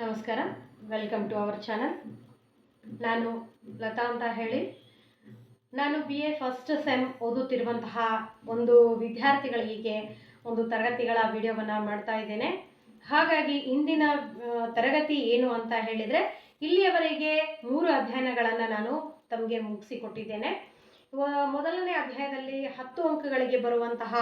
ನಮಸ್ಕಾರ. Welcome to our channel ನಾನು ಲತಾ ಅಂತ ಹೇಳಿ. ನಾನು ಬಿ ಎ ಫಸ್ಟ್ ಸೆಮ್ ಓದುತ್ತಿರುವಂತಹ ಒಂದು ವಿದ್ಯಾರ್ಥಿಗಳಿಗೆ ಒಂದು ತರಗತಿಗಳ ವಿಡಿಯೋವನ್ನು ಮಾಡ್ತಾ ಇದ್ದೇನೆ. ಹಾಗಾಗಿ ಇಂದಿನ ತರಗತಿ ಏನು ಅಂತ ಹೇಳಿದರೆ, ಇಲ್ಲಿಯವರೆಗೆ ಮೂರು ಅಧ್ಯಯನಗಳನ್ನು ನಾನು ತಮಗೆ ಮುಗಿಸಿಕೊಟ್ಟಿದ್ದೇನೆ. ಮೊದಲನೇ ಅಧ್ಯಾಯದಲ್ಲಿ ಹತ್ತು ಅಂಕಗಳಿಗೆ ಬರುವಂತಹ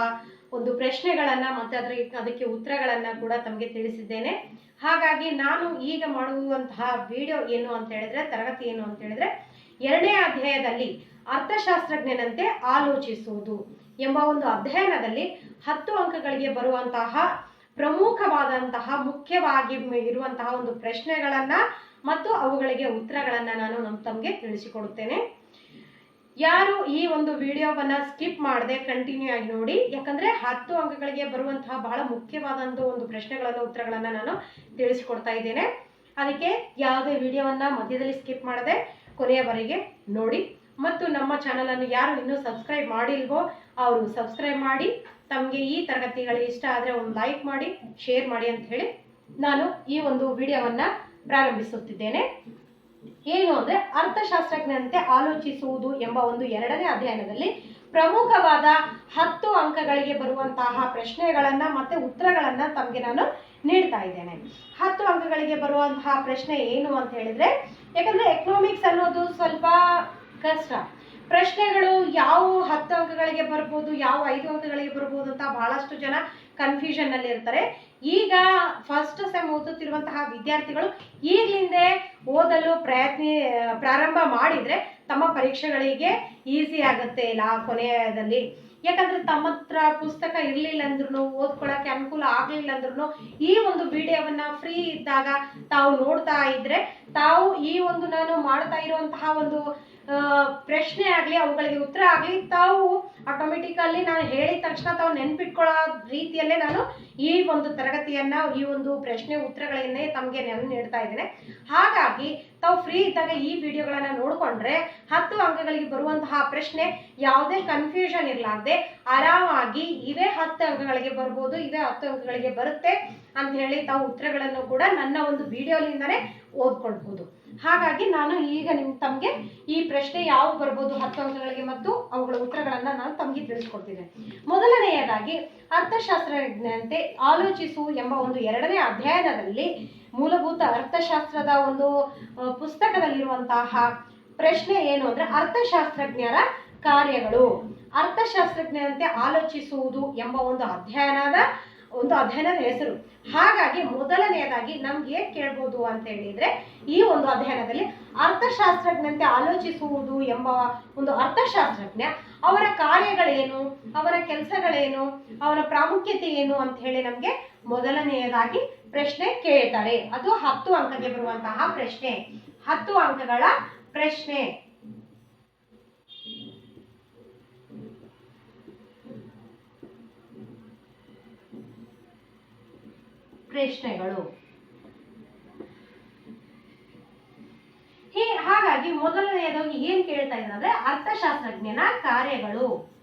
ಒಂದು ಪ್ರಶ್ನೆಗಳನ್ನು ಮತ್ತು ಅದರ, ಅದಕ್ಕೆ ಉತ್ತರಗಳನ್ನು ಕೂಡ ತಮಗೆ ತಿಳಿಸಿದ್ದೇನೆ. ಹಾಗಾಗಿ ನಾನು ಈಗ ಮಾಡುವಂತಹ ವಿಡಿಯೋ ಏನು ಅಂತ ಹೇಳಿದ್ರೆ, ತರಗತಿ ಏನು ಅಂತ ಹೇಳಿದ್ರೆ, ಎರಡನೇ ಅಧ್ಯಾಯದಲ್ಲಿ ಅರ್ಥಶಾಸ್ತ್ರಜ್ಞನಂತೆ ಆಲೋಚಿಸುವುದು ಎಂಬ ಒಂದು ಅಧ್ಯಯನದಲ್ಲಿ ಹತ್ತು ಅಂಕಗಳಿಗೆ ಬರುವಂತಹ ಪ್ರಮುಖವಾದಂತಹ, ಮುಖ್ಯವಾಗಿ ಇರುವಂತಹ ಒಂದು ಪ್ರಶ್ನೆಗಳನ್ನ ಮತ್ತು ಅವುಗಳಿಗೆ ಉತ್ತರಗಳನ್ನ ನಾನು ನಮ್ಮ ತಮಗೆ ತಿಳಿಸಿಕೊಡುತ್ತೇನೆ. ಯಾರು ಈ ಒಂದು ವಿಡಿಯೋವನ್ನ ಸ್ಕಿಪ್ ಮಾಡದೆ ಕಂಟಿನ್ಯೂ ಆಗಿ ನೋಡಿ, ಯಾಕಂದ್ರೆ ಹತ್ತು ಅಂಕಗಳಿಗೆ ಬರುವಂತಹ ಬಹಳ ಮುಖ್ಯವಾದಂಥ ಒಂದು ಪ್ರಶ್ನೆಗಳನ್ನು, ಉತ್ತರಗಳನ್ನ ನಾನು ತಿಳಿಸಿಕೊಡ್ತಾ ಇದ್ದೇನೆ. ಅದಕ್ಕೆ ಯಾವುದೇ ವಿಡಿಯೋವನ್ನ ಮಧ್ಯದಲ್ಲಿ ಸ್ಕಿಪ್ ಮಾಡದೆ ಕೊನೆಯವರೆಗೆ ನೋಡಿ. ಮತ್ತು ನಮ್ಮ ಚಾನಲ್ ಅನ್ನು ಯಾರು ಇನ್ನೂ ಸಬ್ಸ್ಕ್ರೈಬ್ ಮಾಡಿಲ್ವೋ, ಅವರು ಸಬ್ಸ್ಕ್ರೈಬ್ ಮಾಡಿ, ತಮಗೆ ಈ ತರಗತಿಗಳು ಇಷ್ಟ ಆದರೆ ಒಂದು ಲೈಕ್ ಮಾಡಿ ಶೇರ್ ಮಾಡಿ ಅಂತ ಹೇಳಿ ನಾನು ಈ ಒಂದು ವಿಡಿಯೋವನ್ನ ಪ್ರಾರಂಭಿಸುತ್ತಿದ್ದೇನೆ. ಏನು ಅಂದರೆ ಅರ್ಥಶಾಸ್ತ್ರಜ್ಞನಂತೆ ಆಲೋಚಿಸುವುದು ಎಂಬ ಒಂದು ಎರಡನೇ ಅಧ್ಯಯನದಲ್ಲಿ ಪ್ರಮುಖವಾದ ಹತ್ತು ಅಂಕಗಳಿಗೆ ಬರುವಂತಹ ಪ್ರಶ್ನೆಗಳನ್ನ ಮತ್ತೆ ಉತ್ತರಗಳನ್ನ ತಮಗೆ ನಾನು ನೀಡ್ತಾ ಇದ್ದೇನೆ. ಹತ್ತು ಅಂಕಗಳಿಗೆ ಬರುವಂತಹ ಪ್ರಶ್ನೆ ಏನು ಅಂತ ಹೇಳಿದ್ರೆ, ಯಾಕಂದ್ರೆ ಎಕನಾಮಿಕ್ಸ್ ಅನ್ನೋದು ಸ್ವಲ್ಪ ಕಷ್ಟ. ಪ್ರಶ್ನೆಗಳು ಯಾವ ಹತ್ತು ಅಂಕಗಳಿಗೆ ಬರ್ಬೋದು, ಯಾವ ಐದು ಅಂಕಗಳಿಗೆ ಬರ್ಬೋದು ಅಂತ ಬಹಳಷ್ಟು ಜನ ಕನ್ಫ್ಯೂಷನ್ ಅಲ್ಲಿ ಇರ್ತಾರೆ ಈಗ ಫಸ್ಟ್ ಸೆಮ್ ಓದುತ್ತಿರುವಂತಹ ವಿದ್ಯಾರ್ಥಿಗಳು ಈಗಲಿಂದೇ ಓದಲು ಪ್ರಯತ್ನ, ಪ್ರಾರಂಭ ಮಾಡಿದ್ರೆ ತಮ್ಮ ಪರೀಕ್ಷೆಗಳಿಗೆ ಈಸಿ ಆಗುತ್ತೆ ಇಲ್ಲ ಕೊನೆಯದಲ್ಲಿ. ಯಾಕಂದ್ರೆ ತಮ್ಮ ಹತ್ರ ಪುಸ್ತಕ ಇರಲಿಲ್ಲ ಅಂದ್ರೂ ಓದ್ಕೊಳಕ್ಕೆ ಅನುಕೂಲ ಆಗಲಿಲ್ಲ ಅಂದ್ರೂ ಈ ಒಂದು ವಿಡಿಯೋವನ್ನ ಫ್ರೀ ಇದ್ದಾಗ ತಾವು ನೋಡ್ತಾ ಇದ್ರೆ ತಾವು ಈ ಒಂದು ನಾನು ಮಾಡ್ತಾ ಇರುವಂತಹ ಒಂದು ಪ್ರಶ್ನೆ ಆಗಲಿ, ಅವುಗಳಿಗೆ ಉತ್ತರ ಆಗಲಿ, ತಾವು ಆಟೋಮೆಟಿಕಲ್ಲಿ ನಾನು ಹೇಳಿದ ತಕ್ಷಣ ತಾವು ನೆನ್ಪಿಟ್ಕೊಳ್ಳೋ ರೀತಿಯಲ್ಲೇ ನಾನು ಈ ಒಂದು ತರಗತಿಯನ್ನ, ಈ ಒಂದು ಪ್ರಶ್ನೆ ಉತ್ತರಗಳನ್ನೇ ತಮಗೆ ನೆನ ನೀಡ್ತಾ ಇದ್ದೇನೆ. ಹಾಗಾಗಿ ತಾವು ಫ್ರೀ ಇದ್ದಾಗ ಈ ವಿಡಿಯೋಗಳನ್ನ ನೋಡಿಕೊಂಡ್ರೆ ಹತ್ತು ಅಂಕಗಳಿಗೆ ಬರುವಂತಹ ಪ್ರಶ್ನೆ ಯಾವುದೇ ಕನ್ಫ್ಯೂಷನ್ ಇರಲಾರ್ದೆ, ಆರಾಮಾಗಿ ಇವೇ ಹತ್ತು ಅಂಕಗಳಿಗೆ ಬರ್ಬೋದು, ಇವೇ ಹತ್ತು ಅಂಕಗಳಿಗೆ ಬರುತ್ತೆ. ಅಂತ ಹೇಳಿ ತಾವು ಉತ್ತರಗಳನ್ನು ಕೂಡ ನನ್ನ ಒಂದು ವಿಡಿಯೋಲಿಂದನೇ ಓದ್ಕೊಳ್ಬೋದು. ಹಾಗಾಗಿ ನಾನು ಈಗ ನಿಮ್ಮ ತಮಗೆ ಈ ಪ್ರಶ್ನೆ ಯಾವ ಬರ್ಬೋದು ಹತ್ತು ಅಂಕಗಳಿಗೆ ಮತ್ತು ಅವುಗಳ ಉತ್ತರಗಳನ್ನು ನಾನು ತಮಗೆ ತಿಳಿಸ್ಕೊಡ್ತೀನಿ. ಮೊದಲನೆಯದಾಗಿ ಅರ್ಥಶಾಸ್ತ್ರಜ್ಞಂತೆ ಆಲೋಚಿಸು ಎಂಬ ಒಂದು ಎರಡನೇ ಅಧ್ಯಯನದಲ್ಲಿ ಮೂಲಭೂತ ಅರ್ಥಶಾಸ್ತ್ರದ ಒಂದು ಪುಸ್ತಕದಲ್ಲಿರುವಂತಹ ಪ್ರಶ್ನೆ ಏನು ಅಂದ್ರೆ ಅರ್ಥಶಾಸ್ತ್ರಜ್ಞರ ಕಾರ್ಯಗಳು. ಅರ್ಥಶಾಸ್ತ್ರಜ್ಞರಂತೆ ಆಲೋಚಿಸುವುದು ಎಂಬ ಒಂದು ಅಧ್ಯಯನದ ಒಂದು ಅಧ್ಯಯನದ ಹೆಸರು. ಹಾಗಾಗಿ ಮೊದಲನೆಯದಾಗಿ ನಮ್ಗೆ ಏನ್ ಕೇಳ್ಬೋದು ಅಂತ ಹೇಳಿದ್ರೆ, ಈ ಒಂದು ಅಧ್ಯಯನದಲ್ಲಿ ಅರ್ಥಶಾಸ್ತ್ರಜ್ಞಂತೆ ಆಲೋಚಿಸುವುದು ಎಂಬ ಒಂದು ಅರ್ಥಶಾಸ್ತ್ರಜ್ಞ, ಅವರ ಕಾರ್ಯಗಳೇನು, ಅವರ ಕೆಲಸಗಳೇನು, ಅವರ ಪ್ರಾಮುಖ್ಯತೆ ಏನು ಅಂತ ಹೇಳಿ ನಮ್ಗೆ ಮೊದಲನೆಯದಾಗಿ ಪ್ರಶ್ನೆ ಕೇಳ್ತಾರೆ. ಅದು ಹತ್ತು ಅಂಕಕ್ಕೆ ಬರುವಂತಹ ಪ್ರಶ್ನೆ. ಹತ್ತು ಅಂಕಗಳ ಪ್ರಶ್ನೆ. ಪ್ರಶ್ನೆಗಳು. ಹೀ, ಹಾಗಾಗಿ ಮೊದಲನೆಯದಾಗಿ ಏನ್ ಕೇಳ್ತಾ ಇದ್ದಾರೆ ಅರ್ಥಶಾಸ್ತ್ರಜ್ಞನ ಕಾರ್ಯಗಳು.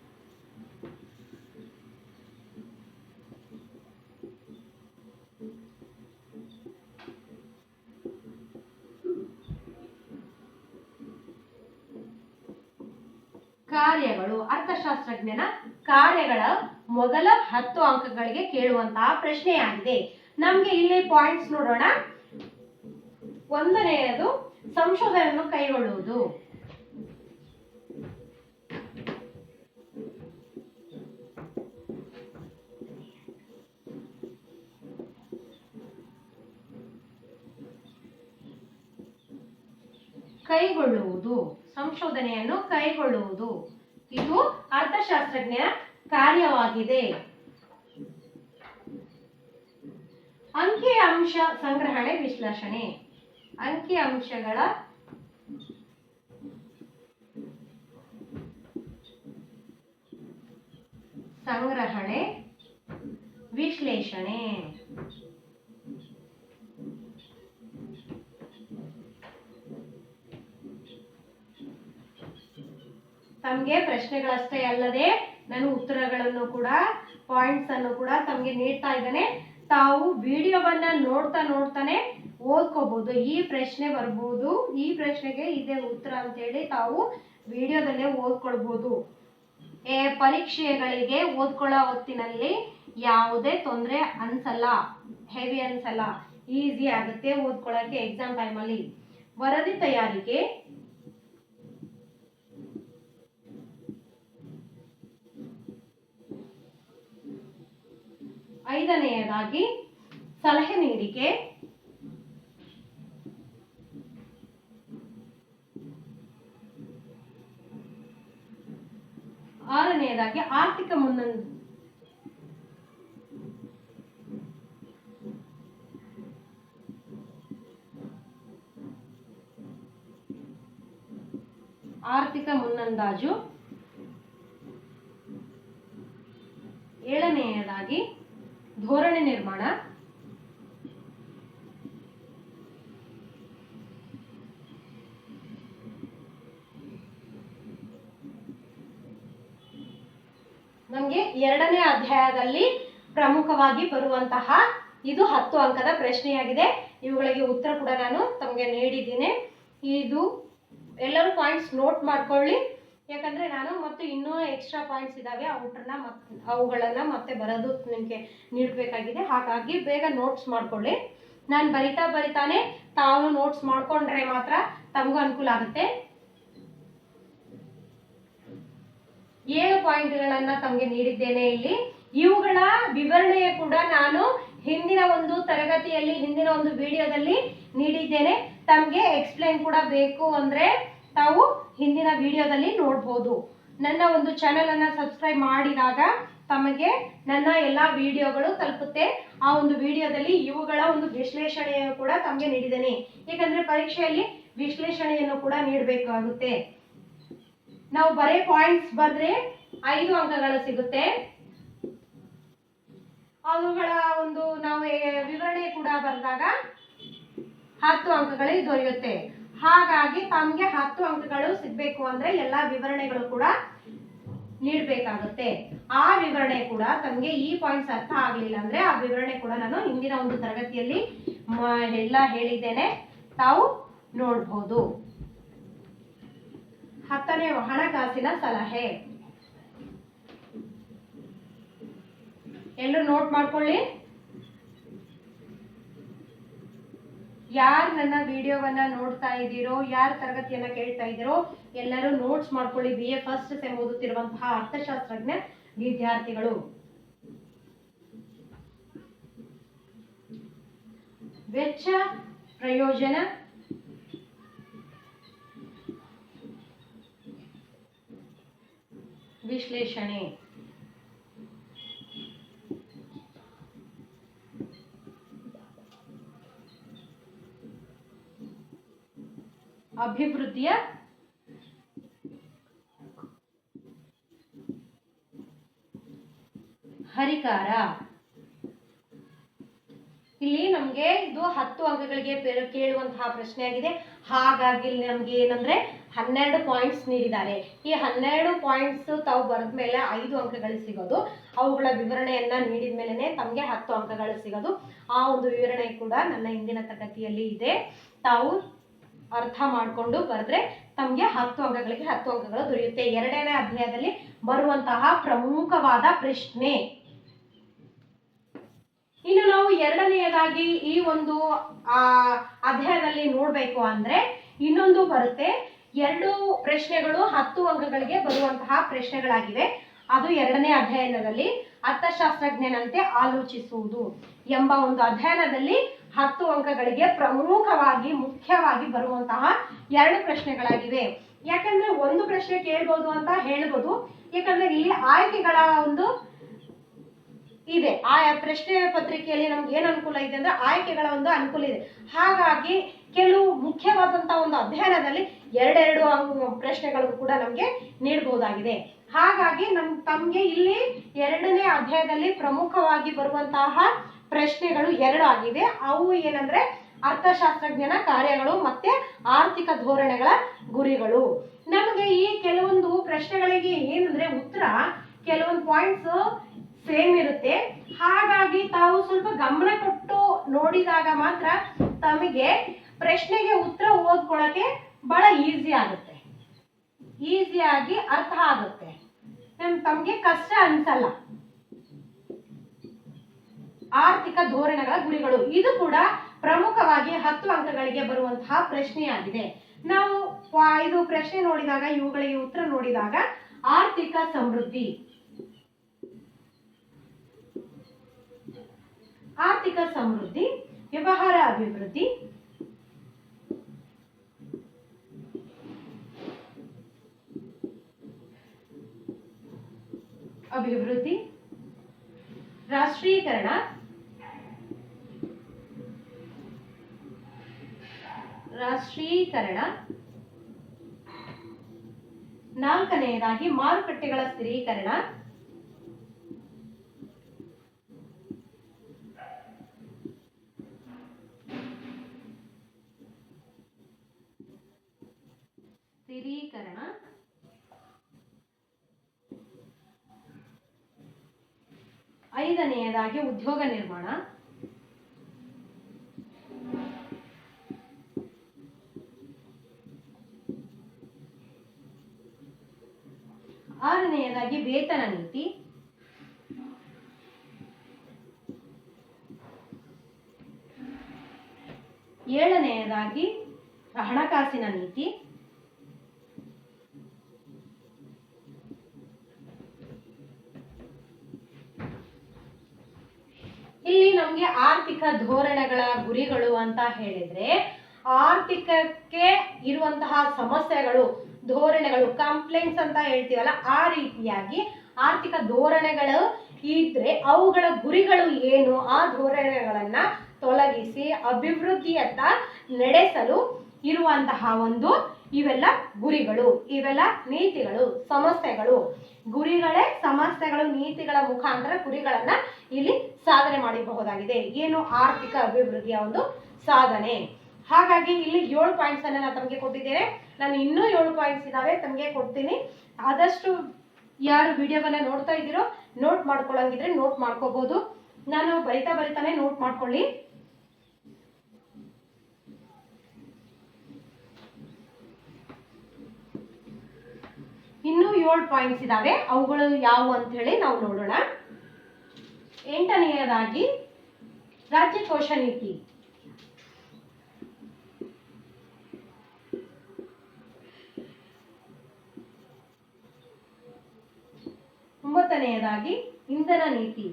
ಕಾರ್ಯಗಳು, ಅರ್ಥಶಾಸ್ತ್ರಜ್ಞನ ಕಾರ್ಯಗಳ ಮೊದಲ ಹತ್ತು ಅಂಕಗಳಿಗೆ ಕೇಳುವಂತಹ ಪ್ರಶ್ನೆಯಾಗಿದೆ. ನಮ್ಗೆ ಇಲ್ಲಿ ಪಾಯಿಂಟ್ಸ್ ನೋಡೋಣ. ಒಂದನೆಯದು ಸಂಶೋಧನೆಯನ್ನು ಕೈಗೊಳ್ಳುವುದು. ಕೈಗೊಳ್ಳುವುದು. ಸಂಶೋಧನೆಯನ್ನು ಕೈಗೊಳ್ಳುವುದು. ಇದು ಅರ್ಥಶಾಸ್ತ್ರಜ್ಞ ಕಾರ್ಯವಾಗಿದೆ ಅಂಕಿ ಅಂಶ ಸಂಗ್ರಹಣೆ ವಿಶ್ಲೇಷಣೆ. ಅಂಕಿ ಅಂಶಗಳ ಸಂಗ್ರಹಣೆ ವಿಶ್ಲೇಷಣೆ. ತಮಗೆ ಪ್ರಶ್ನೆಗಳಷ್ಟೇ ಅಲ್ಲದೆ ನಾನು ಉತ್ತರಗಳನ್ನು ಕೂಡ ಪಾಯಿಂಟ್ಸ್ ಅನ್ನು ಕೂಡ ತಮಗೆ ನೀಡ್ತಾ ಇದ್ದೇನೆ. ತಾವು ವಿಡಿಯೋವನ್ನ ನೋಡ್ತಾ ನೋಡ್ತಾನೆ ಓದ್ಕೋಬಹುದು ಈ ಪ್ರಶ್ನೆ ಬರ್ಬೋದು. ಈ ಪ್ರಶ್ನೆಗೆ ಇದೇ ಉತ್ತರ ಅಂತೇಳಿ ತಾವು ವಿಡಿಯೋದಲ್ಲೇ ಓದ್ಕೊಳ್ಬಹುದು ಏ, ಪರೀಕ್ಷೆಗಳಿಗೆ ಓದ್ಕೊಳ್ಳೋ ಹೊತ್ತಿನಲ್ಲಿ ಯಾವುದೇ ತೊಂದರೆ ಅನ್ಸಲ್ಲ. ಹೆವಿ ಅನ್ಸಲ್ಲ. ಈಸಿ ಆಗುತ್ತೆ ಓದ್ಕೊಳ್ಳೋಕೆ ಎಕ್ಸಾಮ್ ಟೈಮಲ್ಲಿ. ವರದಿ ತಯಾರಿಕೆ ಐದನೆಯದಾಗಿ ಸಲಹೆ ನೀಡಿಕೆ. ಆರನೆಯದಾಗಿ ಆರ್ಥಿಕ ಮುನ್ನ ಆರ್ಥಿಕ ಮುನ್ನಂದಾಜು ಏಳನೆಯದಾಗಿ ಧೋರಣೆ ನಿರ್ಮಾಣ. ನಮಗೆ ಎರಡನೇ ಅಧ್ಯಾಯದಲ್ಲಿ ಪ್ರಮುಖವಾಗಿ ಬರುವಂತಹ ಇದು ಹತ್ತು ಅಂಕದ ಪ್ರಶ್ನೆಯಾಗಿದೆ. ಇವುಗಳಿಗೆ ಉತ್ತರ ಕೂಡ ನಾನು ತಮಗೆ ನೀಡಿದ್ದೀನಿ. ಇದು ಎಲ್ಲರೂ ಪಾಯಿಂಟ್ಸ್ ನೋಟ್ ಮಾಡ್ಕೊಳ್ಳಿ. ಯಾಕಂದ್ರೆ ನಾನು ಮತ್ತು ಇನ್ನೂ ಎಕ್ಸ್ಟ್ರಾ ಪಾಯಿಂಟ್ಸ್ ಇದ್ದಾವೆ ಅವುಗಳನ್ನ ಮತ್, ಅವುಗಳನ್ನ ಮತ್ತೆ ಬರೋದು ನಿಮಗೆ ನೀಡಬೇಕಾಗಿದೆ. ಹಾಗಾಗಿ ಬೇಗ ನೋಟ್ಸ್ ಮಾಡ್ಕೊಳ್ಳಿ. ನಾನು ಬರಿತಾ ಬರಿತಾನೆ ತಾವು ನೋಟ್ಸ್ ಮಾಡ್ಕೊಂಡ್ರೆ ಮಾತ್ರ ತಮಗೂ ಅನುಕೂಲ ಆಗುತ್ತೆ. ಏಳು ಪಾಯಿಂಟ್ಗಳನ್ನ ತಮಗೆ ನೀಡಿದ್ದೇನೆ ಇಲ್ಲಿ. ಇವುಗಳ ವಿವರಣೆಯ ಕೂಡ ನಾನು ಹಿಂದಿನ ಒಂದು ತರಗತಿಯಲ್ಲಿ, ಹಿಂದಿನ ಒಂದು ವಿಡಿಯೋದಲ್ಲಿ ನೀಡಿದ್ದೇನೆ. ತಮಗೆ ಎಕ್ಸ್ಪ್ಲೈನ್ ಕೂಡ ಬೇಕು ಅಂದ್ರೆ ತಾವು ಹಿಂದಿನ ವಿಡಿಯೋದಲ್ಲಿ ನೋಡ್ಬೋದು. ನನ್ನ ಒಂದು ಚಾನಲನ್ನು ಸಬ್ಸ್ಕ್ರೈಬ್ ಮಾಡಿದಾಗ ತಮಗೆ ನನ್ನ ಎಲ್ಲ ವಿಡಿಯೋಗಳು ತಲುಪುತ್ತೆ. ಆ ಒಂದು ವಿಡಿಯೋದಲ್ಲಿ ಇವುಗಳ ಒಂದು ವಿಶ್ಲೇಷಣೆಯನ್ನು ಕೂಡ ತಮಗೆ ನೀಡಿದ್ದೇನೆ. ಏಕೆಂದರೆ ಪರೀಕ್ಷೆಯಲ್ಲಿ ವಿಶ್ಲೇಷಣೆಯನ್ನು ಕೂಡ ನೀಡಬೇಕಾಗುತ್ತೆ. ನಾವು ಬರೀ ಪಾಯಿಂಟ್ಸ್ ಬಂದರೆ ಐದು ಅಂಕಗಳು ಸಿಗುತ್ತೆ. ಅವುಗಳ ಒಂದು ನಾವು ವಿವರಣೆ ಕೂಡ ಬರೆದಾಗ ಹತ್ತು ಅಂಕಗಳಿಗೆ ದೊರೆಯುತ್ತೆ. ಹಾಗಾಗಿ ತಮಗೆ ಹತ್ತು ಅಂಕಗಳು ಸಿಗ್ಬೇಕು ಅಂದ್ರೆ ಎಲ್ಲಾ ವಿವರಣೆಗಳು ಕೂಡ ನೀಡಬೇಕಾಗುತ್ತೆ. ಆ ವಿವರಣೆ ಕೂಡ ತಮಗೆ ಈ ಪಾಯಿಂಟ್ಸ್ ಅರ್ಥ ಆಗಲಿಲ್ಲ ಅಂದ್ರೆ ಆ ವಿವರಣೆ ಕೂಡ ನಾನು ಹಿಂದಿನ ಒಂದು ತರಗತಿಯಲ್ಲಿ ಎಲ್ಲ ಹೇಳಿದ್ದೇನೆ. ತಾವು ನೋಡ್ಬೋದು. ಹತ್ತನೇ ಹಣಕಾಸಿನ ಸಲಹೆ. ಎಲ್ಲರೂ ನೋಟ್ ಮಾಡ್ಕೊಳ್ಳಿ. ಯಾರು ನನ್ನ ವಿಡಿಯೋವನ್ನ ನೋಡ್ತಾ ಇದ್ದೀರೋ, ಯಾರು ತರಗತಿಯನ್ನ ಕೇಳ್ತಾ ಇದ್ದೀರೋ, ಎಲ್ಲರೂ ನೋಟ್ಸ್ ಮಾಡ್ಕೊಳ್ಳಿ. ಬಿ ಎ ಫಸ್ಟ್ ಸೆಮ್ ಓದುತ್ತಿರುವಂತಹ ಅರ್ಥಶಾಸ್ತ್ರಜ್ಞ ವಿದ್ಯಾರ್ಥಿಗಳು. ವೆಚ್ಚ, ಪ್ರಯೋಜನ, ವಿಶ್ಲೇಷಣೆ. ಅಭಿವೃದ್ಧಿಯ ಹರಿಕಾರ. ಇಲ್ಲಿ ನಮಗೆ ಇದು ಹತ್ತು ಅಂಕಗಳಿಗೆ ಕೇಳುವಂತಹ ಪ್ರಶ್ನೆ ಆಗಿದೆ. ಹಾಗಾಗಿ ಇಲ್ಲಿ ನಮ್ಗೆ ಏನಂದ್ರೆ ಹನ್ನೆರಡು ಪಾಯಿಂಟ್ಸ್ ನೀಡಿದ್ದಾರೆ. ಈ ಹನ್ನೆರಡು ಪಾಯಿಂಟ್ಸ್ ತಾವು ಬರೆದ ಮೇಲೆ ಐದು ಅಂಕಗಳು ಸಿಗೋದು. ಅವುಗಳ ವಿವರಣೆಯನ್ನ ನೀಡಿದ ಮೇಲೆನೆ ತಮಗೆ ಹತ್ತು ಅಂಕಗಳು ಸಿಗೋದು. ಆ ಒಂದು ವಿವರಣೆ ಕೂಡ ನನ್ನ ಹಿಂದಿನ ತರಗತಿಯಲ್ಲಿ ಇದೆ. ತಾವು ಅರ್ಥ ಮಾಡಿಕೊಂಡು ಬರೆದ್ರೆ ತಮಗೆ ಹತ್ತು ಅಂಕಗಳಿಗೆ ಹತ್ತು ಅಂಕಗಳು ದೊರೆಯುತ್ತೆ. ಎರಡನೇ ಅಧ್ಯಾಯದಲ್ಲಿ ಬರುವಂತಹ ಪ್ರಮುಖವಾದ ಪ್ರಶ್ನೆ. ಇನ್ನು ನಾವು ಎರಡನೆಯದಾಗಿ ಈ ಒಂದು, ಆ, ಅಧ್ಯಾಯದಲ್ಲಿ ನೋಡಬೇಕು ಅಂದ್ರೆ ಇನ್ನೊಂದು ಬರುತ್ತೆ. ಎರಡು ಪ್ರಶ್ನೆಗಳು ಹತ್ತು ಅಂಕಗಳಿಗೆ ಬರುವಂತಹ ಪ್ರಶ್ನೆಗಳಾಗಿವೆ. ಅದು ಎರಡನೇ ಅಧ್ಯಯನದಲ್ಲಿ ಅರ್ಥಶಾಸ್ತ್ರಜ್ಞನಂತೆ ಆಲೋಚಿಸುವುದು ಎಂಬ ಒಂದು ಅಧ್ಯಯನದಲ್ಲಿ ಹತ್ತು ಅಂಕಗಳಿಗೆ ಪ್ರಮುಖವಾಗಿ, ಮುಖ್ಯವಾಗಿ ಬರುವಂತಹ ಎರಡು ಪ್ರಶ್ನೆಗಳಾಗಿವೆ. ಯಾಕಂದ್ರೆ ಒಂದು ಪ್ರಶ್ನೆ ಕೇಳ್ಬೋದು ಅಂತ ಹೇಳ್ಬೋದು. ಯಾಕಂದ್ರೆ ಇಲ್ಲಿ ಆಯ್ಕೆಗಳ ಒಂದು ಇದೆ. ಆ ಪ್ರಶ್ನೆ ಪತ್ರಿಕೆಯಲ್ಲಿ ನಮ್ಗೆ ಏನು ಅನುಕೂಲ ಇದೆ ಅಂದ್ರೆ ಆಯ್ಕೆಗಳ ಒಂದು ಅನುಕೂಲ ಇದೆ. ಹಾಗಾಗಿ ಕೆಲವು ಮುಖ್ಯವಾದಂತ ಒಂದು ಅಧ್ಯಯನದಲ್ಲಿ ಎರಡೆರಡು ಪ್ರಶ್ನೆಗಳು ಕೂಡ ನಮಗೆ ನೀಡಬಹುದಾಗಿದೆ ಹಾಗಾಗಿ ನಮ್ ತಮಗೆ ಇಲ್ಲಿ ಎರಡನೇ ಅಧ್ಯಾಯದಲ್ಲಿ ಪ್ರಮುಖವಾಗಿ ಬರುವಂತಹ ಪ್ರಶ್ನೆಗಳು ಎರಡು ಆಗಿವೆ. ಅವು ಏನಂದ್ರೆ ಅರ್ಥಶಾಸ್ತ್ರಜ್ಞನ ಕಾರ್ಯಗಳು ಮತ್ತೆ ಆರ್ಥಿಕ ಧೋರಣೆಗಳ ಗುರಿಗಳು. ನಮಗೆ ಈ ಕೆಲವೊಂದು ಪ್ರಶ್ನೆಗಳಿಗೆ ಏನಂದ್ರೆ ಉತ್ತರ ಕೆಲವೊಂದು ಪಾಯಿಂಟ್ಸ್ ಸೇಮ್ ಇರುತ್ತೆ. ಹಾಗಾಗಿ ತಾವು ಸ್ವಲ್ಪ ಗಮನ ಕೊಟ್ಟು ನೋಡಿದಾಗ ಮಾತ್ರ ತಮಗೆ ಪ್ರಶ್ನೆಗೆ ಉತ್ತರ ಓದ್ಕೊಳ್ಳೋಕೆ ಬಹಳ ಈಸಿ ಆಗುತ್ತೆ. ಈಸಿಯಾಗಿ ಅರ್ಥ ಆಗುತ್ತೆ. ನಮ್ ತಮಗೆ ಕಷ್ಟ ಅನ್ಸಲ್ಲ. ಆರ್ಥಿಕ ಧೋರಣೆಗಳ ಗುರಿಗಳು ಇದು ಕೂಡ ಪ್ರಮುಖವಾಗಿ ಹತ್ತು ಅಂಕಗಳಿಗೆ ಬರುವಂತಹ ಪ್ರಶ್ನೆಯಾಗಿದೆ. ನಾವು ಇದು ಪ್ರಶ್ನೆ ನೋಡಿದಾಗ, ಇವುಗಳಿಗೆ ಉತ್ತರ ನೋಡಿದಾಗ ಆರ್ಥಿಕ ಸಮೃದ್ಧಿ. ಆರ್ಥಿಕ ಸಮೃದ್ಧಿ, ವ್ಯವಹಾರ ಅಭಿವೃದ್ಧಿ ರಾಷ್ಟ್ರೀಕರಣ ನಾಲ್ಕನೆಯದಾಗಿ ಮಾರುಕಟ್ಟೆಗಳ ಸ್ಥಿರೀಕರಣ. ಸ್ಥಿರೀಕರಣ. ಐದನೆಯದಾಗಿ ಉದ್ಯೋಗ ನಿರ್ಮಾಣ ಆರನೆಯದಾಗಿ ವೇತನ ನೀತಿ ಏಳನೆಯದಾಗಿ ಹಣಕಾಸಿನ ನೀತಿ. ಇಲ್ಲಿ ನಮ್ಗೆ ಆರ್ಥಿಕ ಧೋರಣೆಗಳ ಗುರಿಗಳು ಅಂತ ಹೇಳಿದ್ರೆ, ಆರ್ಥಿಕಕ್ಕೆ ಇರುವಂತಹ ಸಮಸ್ಯೆಗಳು, ಧೋರಣೆಗಳು ಕಂಪ್ಲೇಂಟ್ಸ್ ಅಂತ ಹೇಳ್ತೀವಲ್ಲ, ಆ ರೀತಿಯಾಗಿ ಆರ್ಥಿಕ ಧೋರಣೆಗಳು ಇದ್ರೆ ಅವುಗಳ ಗುರಿಗಳು ಏನು? ಆ ಧೋರಣೆಗಳನ್ನ ತೊಲಗಿಸಿ ಅಭಿವೃದ್ಧಿಯತ್ತ ನಡೆಸಲು ಇರುವಂತಹ ಒಂದು ಇವೆಲ್ಲ ಗುರಿಗಳು, ಇವೆಲ್ಲ ನೀತಿಗಳು, ಸಮಸ್ಯೆಗಳು. ಗುರಿಗಳೇ ಸಮಸ್ಯೆಗಳು, ನೀತಿಗಳ ಮುಖಾಂತರ ಗುರಿಗಳನ್ನ ಇಲ್ಲಿ ಸಾಧನೆ ಮಾಡಬಹುದಾಗಿದೆ. ಏನು ಆರ್ಥಿಕ ಅಭಿವೃದ್ಧಿಯ ಒಂದು ಸಾಧನೆ. ಹಾಗಾಗಿ ಇಲ್ಲಿ ಏಳು ಪಾಯಿಂಟ್ಸ್ ಅನ್ನ ನಾನು ತಮಗೆ ಕೊಟ್ಟಿದ್ದೇನೆ. ನಾನು ಇನ್ನೂ ಏಳು ಪಾಯಿಂಟ್ಸ್ ಇದಾವೆ, ತಮಗೆ ಕೊಡ್ತೀನಿ. ಆದಷ್ಟು ಯಾರು ವಿಡಿಯೋವನ್ನ ನೋಡ್ತಾ ಇದ್ದೀರೋ ನೋಟ್ ಮಾಡ್ಕೊಳ್ಳಂಗಿದ್ರೆ ನೋಟ್ ಮಾಡ್ಕೋಬಹುದು ನಾನು ಬರಿತಾ ಬರಿತಾನೆ ನೋಟ್ ಮಾಡ್ಕೊಳ್ಳಿ ಇನ್ನೂ ಏಳು ಪಾಯಿಂಟ್ಸ್ ಇದ್ದಾವೆ ಅವುಗಳು ಯಾವುವು ಅಂತ ಹೇಳಿ ನಾವು ನೋಡೋಣ. ಎಂಟನೆಯದಾಗಿ ರಾಜ್ಯಕೋಶ ನೀತಿ. ಒಂಬತ್ತನೆಯದಾಗಿ ಇಂಧನ ನೀತಿ.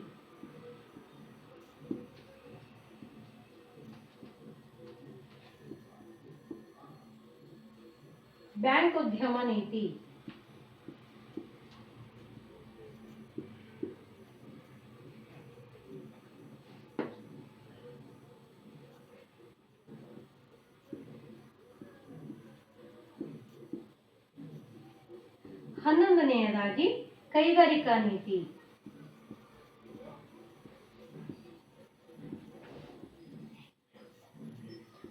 ಬ್ಯಾಂಕ್ ಉದ್ಯಮ ನೀತಿ. ಕೈಗಾರಿಕಾ ನೀತಿ.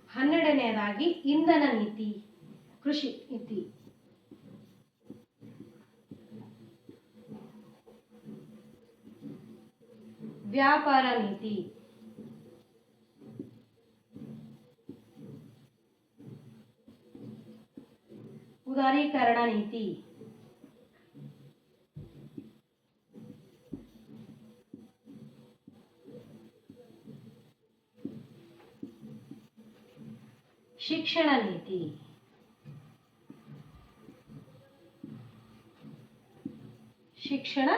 ಹನ್ನೆರಡನೆಯದಾಗಿ ಇಂಧನ ನೀತಿ ಕೃಷಿ ನೀತಿ. ವ್ಯಾಪಾರ ನೀತಿ. ಉದಾರೀಕರಣ ನೀತಿ. ಶಿಕ್ಷಣ ನೀತಿ. ಶಿಕ್ಷಣ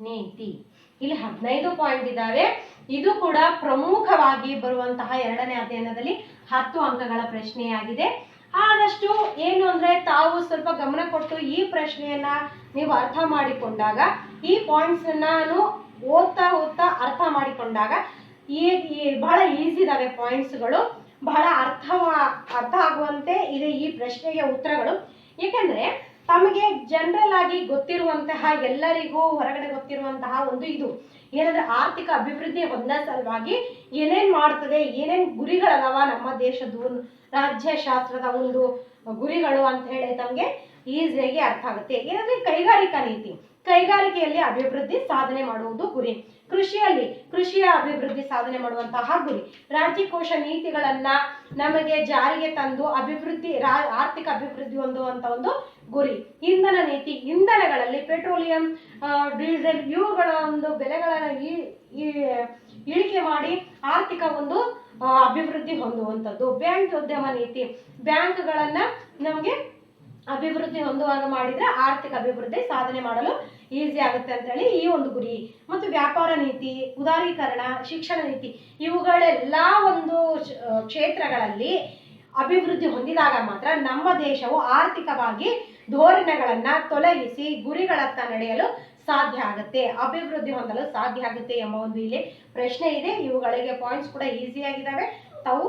ನೀತಿ. ಇಲ್ಲಿ ಹದಿನೈದು ಪಾಯಿಂಟ್ ಇದ್ದಾವೆ ಇದು ಕೂಡ ಪ್ರಮುಖವಾಗಿ ಬರುವಂತಹ ಎರಡನೇ ಅಧ್ಯಯನದಲ್ಲಿ ಹತ್ತು ಅಂಕಗಳ ಪ್ರಶ್ನೆಯಾಗಿದೆ. ಆದಷ್ಟು ಏನು ಅಂದ್ರೆ ತಾವು ಸ್ವಲ್ಪ ಗಮನ ಕೊಟ್ಟು ಈ ಪ್ರಶ್ನೆಯನ್ನ ನೀವು ಅರ್ಥ ಮಾಡಿಕೊಂಡಾಗ, ಈ ಪಾಯಿಂಟ್ಸ್ ನಾನು ಓದ್ತಾ ಓದ್ತಾ ಅರ್ಥ ಮಾಡಿಕೊಂಡಾಗ ಈ ಈ- ಬಹಳ ಈಸಿ ಇದಾವೆ ಪಾಯಿಂಟ್ಸ್ಗಳು ಬಹಳ ಅರ್ಥ ಅರ್ಥ ಆಗುವಂತೆ ಇದೆ ಈ ಪ್ರಶ್ನೆಗೆ ಉತ್ತರಗಳು. ಏಕೆಂದ್ರೆ ತಮಗೆ ಜನರಲ್ ಆಗಿ ಗೊತ್ತಿರುವಂತಹ ಎಲ್ಲರಿಗೂ ಹೊರಗಡೆ ಗೊತ್ತಿರುವಂತಹ ಒಂದು ಇದು. ಏನಂದ್ರೆ ಆರ್ಥಿಕ ಅಭಿವೃದ್ಧಿ ಹೊಂದ ಸಲುವಾಗಿ ಏನೇನ್ ಮಾಡ್ತದೆ, ಏನೇನ್ ಗುರಿಗಳದಾವ ನಮ್ಮ ದೇಶದ ರಾಜ್ಯಶಾಸ್ತ್ರದ ಒಂದು ಗುರಿಗಳು ಅಂತ ಹೇಳಿ ತಮಗೆ ಈಸಿಯಾಗಿ ಅರ್ಥ ಆಗುತ್ತೆ. ಏನಂದ್ರೆ ಕೈಗಾರಿಕಾ ನೀತಿ. ಕೈಗಾರಿಕೆಯಲ್ಲಿ ಅಭಿವೃದ್ಧಿ ಸಾಧನೆ ಮಾಡುವುದು ಗುರಿ. ಕೃಷಿಯಲ್ಲಿ ಕೃಷಿಯ ಅಭಿವೃದ್ಧಿ ಸಾಧನೆ ಮಾಡುವಂತಹ ಗುರಿ. ರಾಜ್ಯಕೋಶ ನೀತಿಗಳನ್ನ ನಮಗೆ ಜಾರಿಗೆ ತಂದು ಅಭಿವೃದ್ಧಿ ಆರ್ಥಿಕ ಅಭಿವೃದ್ಧಿ ಹೊಂದುವಂತ ಒಂದು ಗುರಿ. ಇಂಧನ ನೀತಿ, ಇಂಧನಗಳಲ್ಲಿ ಪೆಟ್ರೋಲಿಯಂ ಡೀಸೆಲ್ ಇವುಗಳ ಒಂದು ಬೆಲೆಗಳನ್ನು ಇಳಿಕೆ ಮಾಡಿ ಆರ್ಥಿಕ ಒಂದು ಅಭಿವೃದ್ಧಿ ಹೊಂದುವಂಥದ್ದು. ಬ್ಯಾಂಕ್ ಉದ್ಯಮ ನೀತಿ. ಬ್ಯಾಂಕ್ಗಳನ್ನ ನಮಗೆ ಅಭಿವೃದ್ಧಿ ಹೊಂದುವಾಗ ಮಾಡಿದ್ರೆ ಆರ್ಥಿಕ ಅಭಿವೃದ್ಧಿ ಸಾಧನೆ ಮಾಡಲು ಈಸಿ ಆಗುತ್ತೆ ಅಂತ ಹೇಳಿ ಈ ಒಂದು ಗುರಿ. ಮತ್ತು ವ್ಯಾಪಾರ ನೀತಿ, ಉದಾರೀಕರಣ, ಶಿಕ್ಷಣ ನೀತಿ, ಇವುಗಳೆಲ್ಲ ಒಂದು ಕ್ಷೇತ್ರಗಳಲ್ಲಿ ಅಭಿವೃದ್ಧಿ ಹೊಂದಿದಾಗ ಮಾತ್ರ ನಮ್ಮ ದೇಶವು ಆರ್ಥಿಕವಾಗಿ ಧೋರಣೆಗಳನ್ನು ತೊಲಗಿಸಿ ಗುರಿಗಳತ್ತ ನಡೆಯಲು ಸಾಧ್ಯ ಆಗುತ್ತೆ. ಅಭಿವೃದ್ಧಿ ಹೊಂದಲು ಸಾಧ್ಯ ಆಗುತ್ತೆ ಎಂಬ ಒಂದು ಇಲ್ಲಿ ಪ್ರಶ್ನೆ ಇದೆ. ಇವುಗಳಿಗೆ ಪಾಯಿಂಟ್ಸ್ ಕೂಡ ಈಸಿಯಾಗಿದ್ದಾವೆ ತಾವು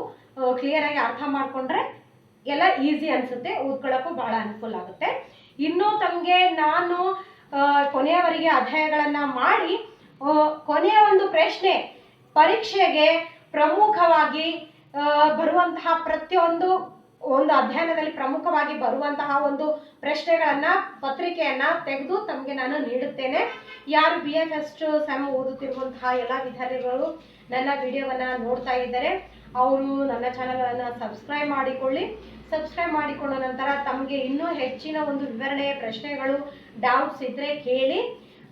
ಕ್ಲಿಯರ್ ಆಗಿ ಅರ್ಥ ಮಾಡ್ಕೊಂಡ್ರೆ ಎಲ್ಲ ಈಸಿ ಅನ್ಸುತ್ತೆ. ಓದ್ಕೊಳ್ಳೋಕ್ಕೂ ಬಹಳ ಅನುಕೂಲ ಆಗುತ್ತೆ. ಇನ್ನು ತಮಗೆ ನಾನು ಕೊನೆಯವರೆಗೆ ಅಧ್ಯಾಯಗಳನ್ನು ಮಾಡಿ ಕೊನೆಯ ಒಂದು ಪ್ರಶ್ನೆ, ಪರೀಕ್ಷೆಗೆ ಪ್ರಮುಖವಾಗಿ ಬರುವಂತಹ ಪ್ರತಿಯೊಂದು, ಒಂದು ಅಧ್ಯಯನದಲ್ಲಿ ಪ್ರಮುಖವಾಗಿ ಬರುವಂತಹ ಒಂದು ಪ್ರಶ್ನೆಗಳನ್ನ, ಪತ್ರಿಕೆಯನ್ನ ತೆಗೆದು ತಮಗೆ ನಾನು ನೀಡುತ್ತೇನೆ. ಯಾರು ಬಿ ಎ ಫಸ್ಟ್ ಸೆಮ್ ಓದುತ್ತಿರುವಂತಹ ಎಲ್ಲ ವಿದ್ಯಾರ್ಥಿಗಳು ನನ್ನ ವಿಡಿಯೋವನ್ನ ನೋಡ್ತಾ ಇದ್ದಾರೆ, ಅವರು ನನ್ನ ಚಾನಲನ್ನು ಸಬ್ಸ್ಕ್ರೈಬ್ ಮಾಡಿಕೊಳ್ಳಿ. ಸಬ್ಸ್ಕ್ರೈಬ್ ಮಾಡಿಕೊಂಡ ನಂತರ ತಮಗೆ ಇನ್ನೂ ಹೆಚ್ಚಿನ ಒಂದು ವಿವರಣೆ, ಪ್ರಶ್ನೆಗಳು ಡೌಟ್ಸ್ ಇದ್ರೆ ಕೇಳಿ.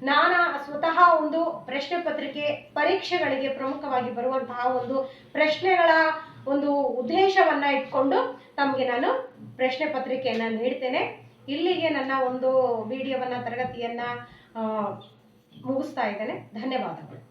ನಾನು ಸ್ವತಃ ಒಂದು ಪ್ರಶ್ನೆ ಪತ್ರಿಕೆ ಪರೀಕ್ಷೆಗಳಿಗೆ ಪ್ರಮುಖವಾಗಿ ಬರುವಂತಹ ಒಂದು ಪ್ರಶ್ನೆಗಳ ಒಂದು ಉದ್ದೇಶವನ್ನ ಇಟ್ಕೊಂಡು ತಮಗೆ ನಾನು ಪ್ರಶ್ನೆ ಪತ್ರಿಕೆಯನ್ನು ನೀಡ್ತೇನೆ. ಇಲ್ಲಿಗೆ ನನ್ನ ಒಂದು ವಿಡಿಯೋವನ್ನ ತರಗತಿಯನ್ನ ಮುಗಿಸ್ತಾ ಇದ್ದೇನೆ. ಧನ್ಯವಾದಗಳು.